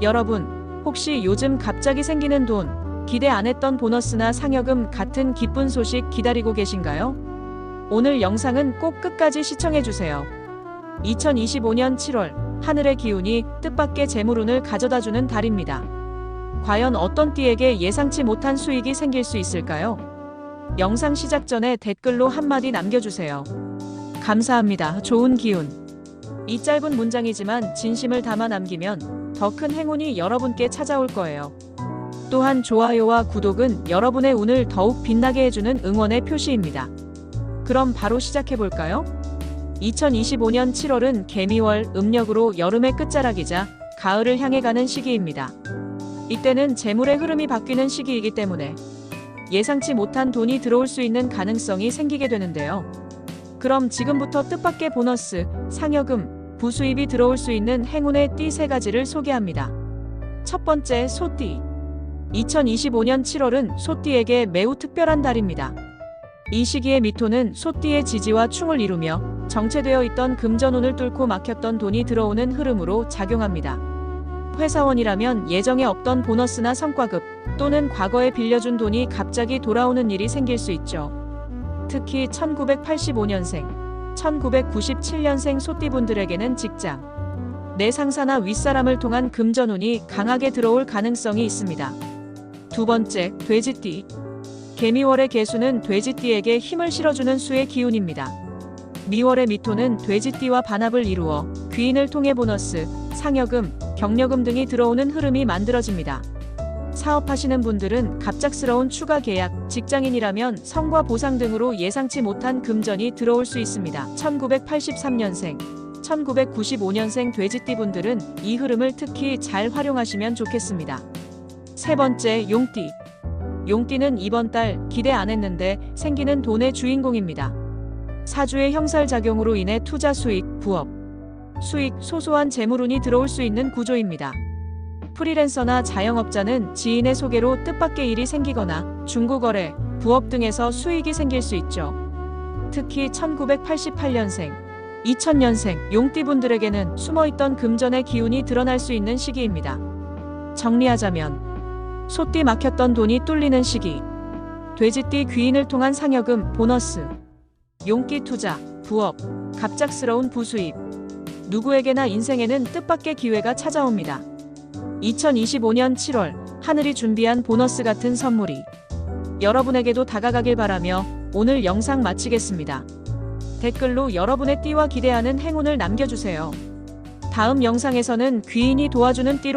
여러분, 혹시 요즘 갑자기 생기는 돈, 기대 안 했던 보너스나 상여금 같은 기쁜 소식 기다리고 계신가요? 오늘 영상은 꼭 끝까지 시청해주세요. 2025년 7월, 하늘의 기운이 뜻밖의 재물운을 가져다주는 달입니다. 과연 어떤 띠에게 예상치 못한 수익이 생길 수 있을까요? 영상 시작 전에 댓글로 한마디 남겨주세요. 감사합니다. 좋은 기운. 이 짧은 문장이지만 진심을 담아 남기면 더 큰 행운이 여러분께 찾아올 거예요. 또한 좋아요와 구독은 여러분의 운을 더욱 빛나게 해주는 응원의 표시입니다. 그럼 바로 시작해 볼까요? 2025년 7월은 개미월 음력으로 여름의 끝자락이자 가을을 향해 가는 시기입니다. 이때는 재물의 흐름이 바뀌는 시기이기 때문에 예상치 못한 돈이 들어올 수 있는 가능성이 생기게 되는데요. 그럼 지금부터 뜻밖의 보너스, 상여금, 부수입이 들어올 수 있는 행운의 띠 세 가지를 소개합니다. 첫 번째, 소띠. 2025년 7월은 소띠에게 매우 특별한 달입니다. 이 시기의 미토는 소띠의 지지와 충을 이루며 정체되어 있던 금전운을 뚫고 막혔던 돈이 들어오는 흐름으로 작용합니다. 회사원이라면 예정에 없던 보너스나 성과급 또는 과거에 빌려준 돈이 갑자기 돌아오는 일이 생길 수 있죠. 특히 1985년생, 1997년생 소띠분들에게는 직장, 내 상사나 윗사람을 통한 금전운이 강하게 들어올 가능성이 있습니다. 두 번째, 돼지띠. 개미월의 개수는 돼지띠에게 힘을 실어주는 수의 기운입니다. 미월의 미토는 돼지띠와 반합을 이루어 귀인을 통해 보너스, 상여금, 경력금 등이 들어오는 흐름이 만들어집니다. 사업하시는 분들은 갑작스러운 추가 계약, 직장인이라면 성과 보상 등으로 예상치 못한 금전이 들어올 수 있습니다. 1983년생, 1995년생 돼지띠 분들은 이 흐름을 특히 잘 활용하시면 좋겠습니다. 세 번째, 용띠. 용띠는 이번 달 기대 안 했는데 생기는 돈의 주인공입니다. 사주의 형살작용으로 인해 투자 수익, 부업, 수익, 소소한 재물운이 들어올 수 있는 구조입니다. 프리랜서나 자영업자는 지인의 소개로 뜻밖의 일이 생기거나 중고거래, 부업 등에서 수익이 생길 수 있죠. 특히 1988년생, 2000년생 용띠분들에게는 숨어있던 금전의 기운이 드러날 수 있는 시기입니다. 정리하자면 소띠 막혔던 돈이 뚫리는 시기, 돼지띠 귀인을 통한 상여금, 보너스, 용띠 투자, 부업, 갑작스러운 부수입, 누구에게나 인생에는 뜻밖의 기회가 찾아옵니다. 2025년 7월 하늘이 준비한 보너스 같은 선물이 여러분에게도 다가가길 바라며 오늘 영상 마치겠습니다. 댓글로 여러분의 띠와 기대하는 행운을 남겨주세요. 다음 영상에서는 귀인이 도와주는 띠로